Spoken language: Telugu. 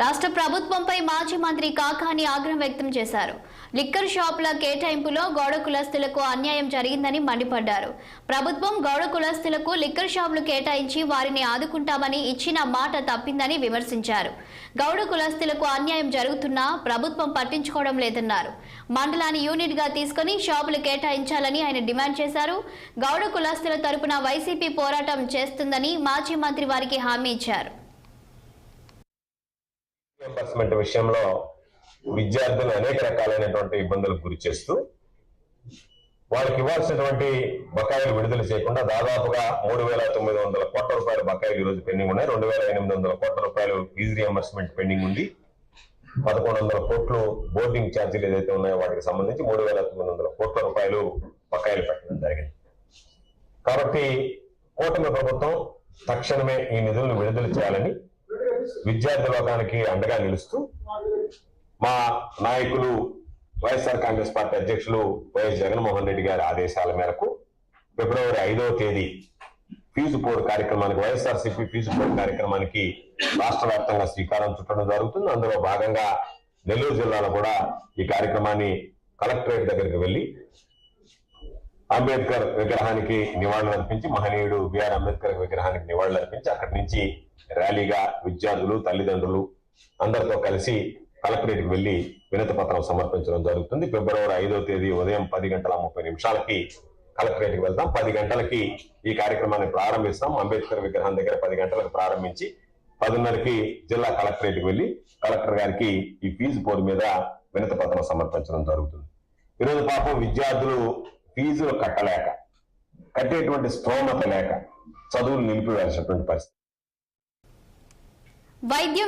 రాష్ట్ర ప్రభుత్వంపై మాజీ మంత్రి కాకాని ఆగ్రహం వ్యక్తం చేశారు. లిక్కర్ షాపుల కేటాయింపులో గౌడ కులస్తులకు అన్యాయం జరిగిందని మండిపడ్డారు. ప్రభుత్వం గౌడ కులస్తులకు లిక్కర్ షాపులు కేటాయించి వారిని ఆదుకుంటామని ఇచ్చిన మాట తప్పిందని విమర్శించారు. గౌడ కులస్తులకు అన్యాయం జరుగుతున్నా ప్రభుత్వం పట్టించుకోవడం లేదన్నారు. మండలాన్ని యూనిట్గా తీసుకుని షాపులు కేటాయించాలని ఆయన డిమాండ్ చేశారు. గౌడ కులస్తుల తరపున వైసీపీ పోరాటం చేస్తుందని మాజీ మంత్రి వారికి హామీ ఇచ్చారు. రియంబర్స్మెంట్ విషయంలో విద్యార్థులు అనేక రకాలైనటువంటి ఇబ్బందులకు గురి చేస్తూ వాళ్ళకి ఇవ్వాల్సినటువంటి బకాయిలు విడుదల చేయకుండా దాదాపుగా మూడు వేల తొమ్మిది వందల కోట్ల రూపాయల బకాయిలు ఈరోజు రోజు పెండింగ్ ఉన్నాయి. రెండు వేల ఎనిమిది వందల కోట్ల రూపాయలు ఫీజు రియంబర్స్మెంట్ పెండింగ్ ఉంది. పదకొండు వందల కోట్లు బోర్డింగ్ ఛార్జీలు ఏదైతే ఉన్నాయో వాటికి సంబంధించి మూడు వేల తొమ్మిది వందల కోట్ల రూపాయలు బకాయిలు పెట్టడం జరిగింది. కాబట్టి కూటమి ప్రభుత్వం తక్షణమే ఈ నిధులను విడుదల చేయాలని విద్యార్థి లోకానికి అండగా నిలుస్తూ మా నాయకులు వైఎస్ఆర్ కాంగ్రెస్ పార్టీ అధ్యక్షులు వైఎస్ జగన్మోహన్ రెడ్డి గారి ఆదేశాల మేరకు ఫిబ్రవరి ఐదవ తేదీ ఫీజు పోరు కార్యక్రమానికి వైఎస్ఆర్ సిపి ఫీజు పోరు కార్యక్రమానికి రాష్ట్ర వ్యాప్తంగా శ్రీకారం చుట్టడం జరుగుతుంది. అందులో భాగంగా నెల్లూరు జిల్లాలో కూడా ఈ కార్యక్రమాన్ని కలెక్టరేట్ దగ్గరికి వెళ్ళి అంబేద్కర్ విగ్రహానికి నివాళులు అర్పించి మహనీయుడు బిఆర్ అంబేద్కర్ విగ్రహానికి నివాళులు అర్పించి అక్కడి నుంచి ర్యాలీగా విద్యార్థులు తల్లిదండ్రులు అందరితో కలిసి కలెక్టరేట్కి వెళ్ళి వినతి పత్రం సమర్పించడం జరుగుతుంది. ఫిబ్రవరి ఐదో తేదీ ఉదయం పది గంటల ముప్పై నిమిషాలకి కలెక్టరేట్కి వెళ్తాం. పది గంటలకి ఈ కార్యక్రమాన్ని ప్రారంభిస్తాం. అంబేద్కర్ విగ్రహం దగ్గర పది గంటలకు ప్రారంభించి పదిన్నరకి జిల్లా కలెక్టరేట్కి వెళ్ళి కలెక్టర్ గారికి ఈ ఫీజు బోర్డు మీద వినతి పత్రం సమర్పించడం జరుగుతుంది. ఈరోజు పాపం విద్యార్థులు ఫీజులు కట్టలేక కట్టేటువంటి స్తోమత లేక చదువులు నిలిపివేసినటువంటి పరిస్థితి. વૈદ્ય